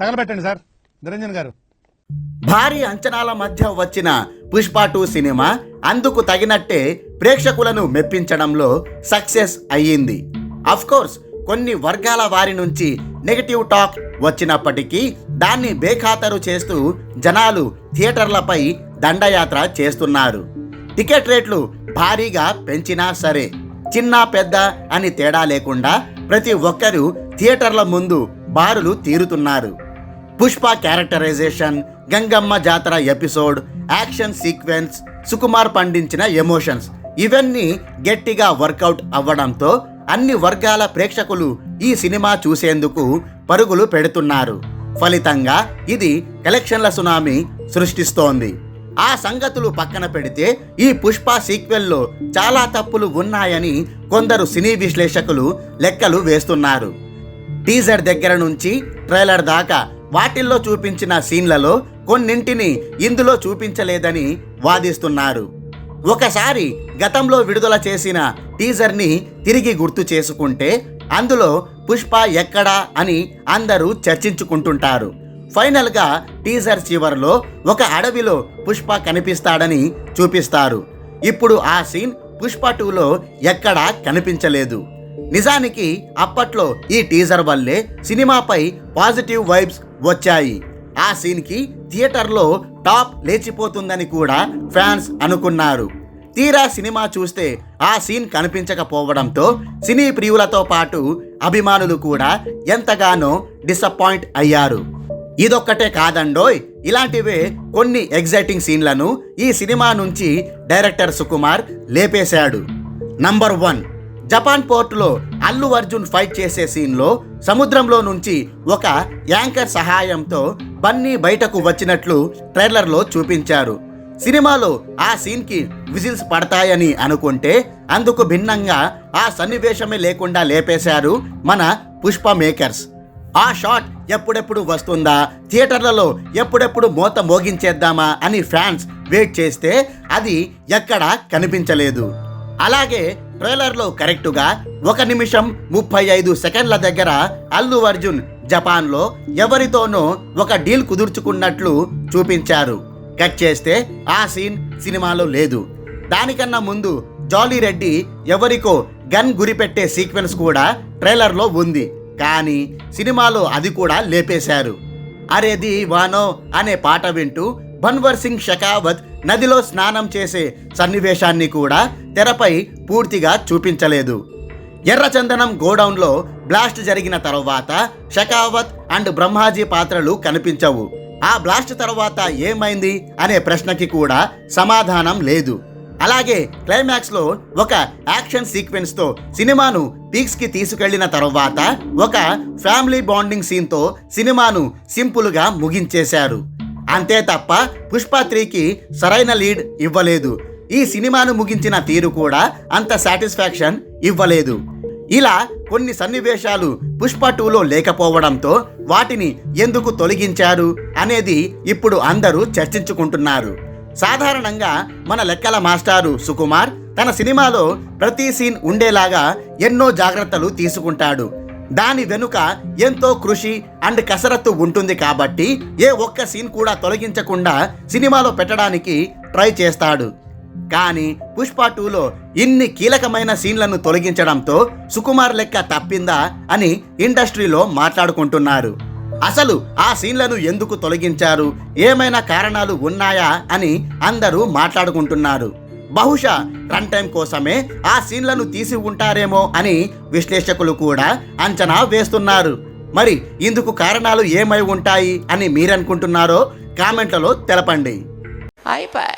తగలబెట్టండి sir. Niranjan గారు. భారీ అంచనాల మధ్య వచ్చిన పుష్ప టూ సినిమా అందుకు తగినట్టే ప్రేక్షకులను మెప్పించడంలో సక్సెస్ అయ్యింది. కోర్స్ కొన్ని వర్గాల వారి నుంచి నెగటివ్ టాక్ వచ్చినప్పటికీ దాన్ని బేఖాతరు చేస్తూ జనాలు థియేటర్లపై దండయాత్ర చేస్తున్నారు. టికెట్ రేట్లు భారీగా పెంచినా సరే చిన్న పెద్ద అని తేడా లేకుండా ప్రతి ఒక్కరూ థియేటర్ల ముందు బారులు తీరుతున్నారు. పుష్ప క్యారెక్టరైజేషన్ గంగమ్మ జాతర ఎపిసోడ్ యాక్షన్ సీక్వెన్స్ సుకుమార్ పండించిన ఎమోషన్స్. ఇవన్నీ గట్టిగా వర్కౌట్ అవ్వడంతో అన్ని వర్గాల ప్రేక్షకులు ఈ సినిమా చూసేందుకు పరుగులు పెడుతున్నారు. ఫలితంగా ఇది కలెక్షన్ల సునామీ సృష్టిస్తోంది. ఆ సంగతులు పక్కన పెడితే ఈ పుష్ప సీక్వెల్లో చాలా తప్పులు ఉన్నాయని కొందరు సినీ విశ్లేషకులు లెక్కలు వేస్తున్నారు. టీజర్ దగ్గర నుంచి ట్రైలర్ దాకా వాటిల్లో చూపించిన సీన్లలో కొన్నింటిని ఇందులో చూపించలేదని వాదిస్తున్నారు. ఒకసారి గతంలో విడుదల చేసిన టీజర్ని తిరిగి గుర్తు చేసుకుంటే అందులో పుష్ప ఎక్కడా అని అందరూ చర్చించుకుంటుంటారు. ఫైనల్గా టీజర్ చివరిలో ఒక అడవిలో పుష్ప కనిపిస్తాడని చూపిస్తారు. ఇప్పుడు ఆ సీన్ పుష్ప టూలో ఎక్కడా కనిపించలేదు. నిజానికి అప్పట్లో ఈ టీజర్ వల్లే సినిమాపై పాజిటివ్ వైబ్స్ వచ్చాయి. ఆ సీన్కి థియేటర్లో టాప్ లేచిపోతుందని కూడా ఫ్యాన్స్ అనుకున్నారు. తీరా సినిమా చూస్తే ఆ సీన్ కనిపించకపోవడంతో సినీ ప్రియులతో పాటు అభిమానులు కూడా ఎంతగానో డిసప్పాయింట్ అయ్యారు. ఇదొక్కటే కాదండోయ్ ఇలాంటివే కొన్ని ఎగ్జైటింగ్ సీన్లను ఈ సినిమా నుంచి డైరెక్టర్ సుకుమార్ లేపేశాడు. నంబర్ వన్ జపాన్ పోర్టులో అల్లు అర్జున్ ఫైట్ చేసే సీన్లో సముద్రంలో నుంచి ఒక యాంకర్ సహాయంతో బన్నీ బయటకు వచ్చినట్లు ట్రైలర్లో చూపించారు. సినిమాలో ఆ సీన్కి విజిల్స్ పడతాయని అనుకుంటే అందుకు భిన్నంగా ఆ సన్నివేశమే లేకుండా లేపేశారు మన పుష్ప మేకర్స్. ఆ షాట్ ఎప్పుడెప్పుడు వస్తుందా? థియేటర్లలో ఎప్పుడెప్పుడు మోత మోగించేద్దామా అని ఫ్యాన్స్ వెయిట్ చేస్తే అది ఎక్కడా కనిపించలేదు. అలాగే ట్రైలర్లో కరెక్టుగా ఒక నిమిషం ముప్పై ఐదు సెకండ్ల దగ్గర అల్లు అర్జున్ జపాన్లో ఎవరితోనో ఒక డీల్ కుదుర్చుకున్నట్లు చూపించారు. కట్ చేస్తే ఆ సీన్ సినిమాలో లేదు. దానికన్నా ముందు జాలీ రెడ్డి ఎవరికో గన్ గురిపెట్టే సీక్వెన్స్ కూడా ట్రైలర్లో ఉంది. కానీ సినిమాలో అది కూడా లేపేశారు. అరేది వానో అనే పాట వింటూ బన్వర్ సింగ్ షకావత్ నదిలో స్నానం చేసే సన్నివేశాన్ని కూడా తెరపై పూర్తిగా చూపించలేదు. ఎర్రచందనం గోడౌన్లో బ్లాస్ట్ జరిగిన తర్వాత షకావత్ అండ్ బ్రహ్మాజీ పాత్రలు కనిపించవు. ఆ బ్లాస్ట్ తర్వాత ఏమైంది అనే ప్రశ్నకి కూడా సమాధానం లేదు. అలాగే క్లైమాక్స్లో ఒక యాక్షన్ సీక్వెన్స్తో సినిమాను పీక్స్కి తీసుకెళ్ళిన తర్వాత ఒక ఫ్యామిలీ బాండింగ్ సీన్తో సినిమాను సింపుల్గా ముగించేశారు. అంతే తప్ప పుష్ప త్రీకి సరైన లీడ్ ఇవ్వలేదు. ఈ సినిమాను ముగించిన తీరు కూడా అంత సాటిస్ఫాక్షన్ ఇవ్వలేదు. ఇలా కొన్ని సన్నివేశాలు పుష్ప టూలో లేకపోవడంతో వాటిని ఎందుకు తొలగించారు అనేది ఇప్పుడు అందరూ చర్చించుకుంటున్నారు. సాధారణంగా మన లెక్కల మాస్టారు సుకుమార్ తన సినిమాలో ప్రతి సీన్ ఉండేలాగా ఎన్నో జాగ్రత్తలు తీసుకుంటాడు. దాని వెనుక ఎంతో కృషి అండ్ కసరత్తు ఉంటుంది కాబట్టి ఏ ఒక్క సీన్ కూడా తొలగించకుండా సినిమాలో పెట్టడానికి ట్రై చేస్తాడు. కానీ పుష్ప టూలో ఇన్ని కీలకమైన సీన్లను తొలగించడంతో సుకుమార్ లెక్క తప్పిందా అని ఇండస్ట్రీలో మాట్లాడుకుంటున్నారు. అసలు ఆ సీన్లను ఎందుకు తొలగించారు? ఏమైనా కారణాలు ఉన్నాయా అని అందరూ మాట్లాడుకుంటున్నారు. బహుశా రన్ టైం కోసమే ఆ సీన్లను తీసి ఉంటారేమో అని విశ్లేషకులు కూడా అంచనా వేస్తున్నారు. మరి ఇందుకు కారణాలు ఏమై ఉంటాయి అని మీరనుకుంటున్నారో కామెంట్లలో తెలపండి. అయిపోయి